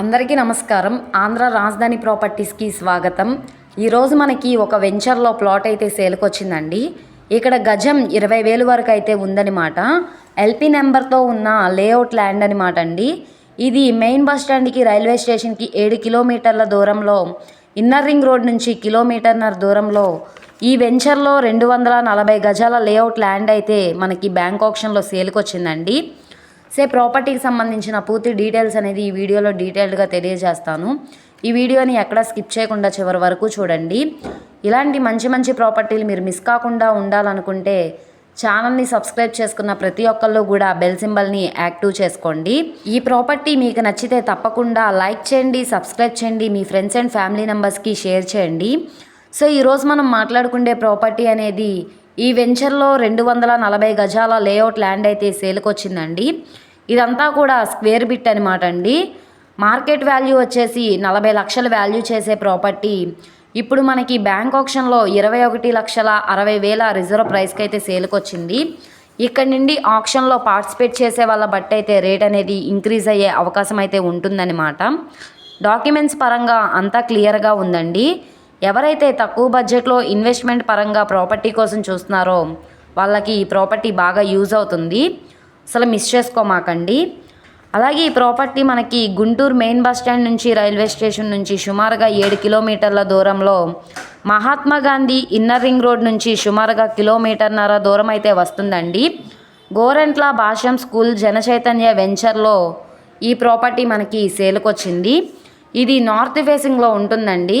అందరికీ నమస్కారం. ఆంధ్ర రాజధాని ప్రాపర్టీస్కి స్వాగతం. ఈరోజు మనకి ఒక వెంచర్లో ప్లాట్ అయితే సేలుకొచ్చిందండి. ఇక్కడ గజం ఇరవై వేలు వరకు అయితే ఉందన్నమాట. ఎల్పి నెంబర్తో ఉన్న లేఅవుట్ ల్యాండ్ అనమాట అండి. ఇది మెయిన్ బస్ స్టాండ్కి రైల్వే స్టేషన్కి ఏడు కిలోమీటర్ల దూరంలో ఇన్నర్ రింగ్ రోడ్ నుంచి కిలోమీటర్నర దూరంలో ఈ వెంచర్లో రెండు వందల నలభై గజాల లేఅవుట్ ల్యాండ్ అయితే మనకి బ్యాంక్ ఆప్షన్లో సేలుకొచ్చిందండి. వచ్చిందండి సే ప్రాపర్టీకి సంబంధించిన పూర్తి డీటెయిల్స్ అనేది ఈ వీడియోలో డీటెయిల్డ్గా తెలియజేస్తాను. ఈ వీడియోని ఎక్కడ స్కిప్ చేయకుండా చివరి వరకు చూడండి. ఇలాంటి మంచి మంచి ప్రాపర్టీలు మీరు మిస్ కాకుండా ఉండాలనుకుంటే ఛానల్ని సబ్స్క్రైబ్ చేసుకున్న ప్రతి ఒక్కళ్ళు కూడా బెల్ సింబల్ని యాక్టివ్ చేసుకోండి. ఈ ప్రాపర్టీ మీకు నచ్చితే తప్పకుండా లైక్ చేయండి సబ్స్క్రైబ్ చేయండి మీ ఫ్రెండ్స్ అండ్ ఫ్యామిలీ మెంబర్స్కి షేర్ చేయండి. సో ఈరోజు మనం మాట్లాడుకునే ప్రాపర్టీ అనేది ఈ వెంచర్లో రెండు వందల నలభై గజాల లేఅవుట్ ల్యాండ్ అయితే సేల్కి వచ్చిందండి ఇదంతా కూడా స్క్వేర్ బిట్ అనమాట అండి. మార్కెట్ వాల్యూ వచ్చేసి నలభై లక్షల వాల్యూ చేసే ప్రాపర్టీ. ఇప్పుడు మనకి బ్యాంక్ ఆప్షన్లో ఇరవై ఒకటి లక్షల అరవై వేల రిజర్వ్ ప్రైస్కి అయితే సేల్కి వచ్చింది ఇక్కడ నుండి ఆప్షన్లో పార్టిసిపేట్ చేసే వాళ్ళ బట్టి అయితే రేట్ అనేది ఇంక్రీజ్ అయ్యే అవకాశం అయితే ఉంటుందన్నమాట. డాక్యుమెంట్స్ పరంగా అంతా క్లియర్గా ఉందండి. ఎవరైతే తక్కువ బడ్జెట్లో ఇన్వెస్ట్మెంట్ పరంగా ప్రాపర్టీ కోసం చూస్తున్నారో వాళ్ళకి ఈ ప్రాపర్టీ బాగా యూజ్ అవుతుంది. అసలు మిస్ చేసుకోమాకండి. అలాగే ఈ ప్రాపర్టీ మనకి గుంటూరు మెయిన్ బస్ స్టాండ్ నుంచి రైల్వే స్టేషన్ నుంచి సుమారుగా ఏడు కిలోమీటర్ల దూరంలో Mahatma Gandhi inner ring road నుంచి సుమారుగా కిలోమీటర్న్నర దూరం అయితే వస్తుందండి. గోరెంట్ల భాష్యం స్కూల్ జనచైతన్య వెంచర్లో ఈ ప్రాపర్టీ మనకి సేల్కి వచ్చింది ఇది నార్త్ ఫేసింగ్లో ఉంటుందండి.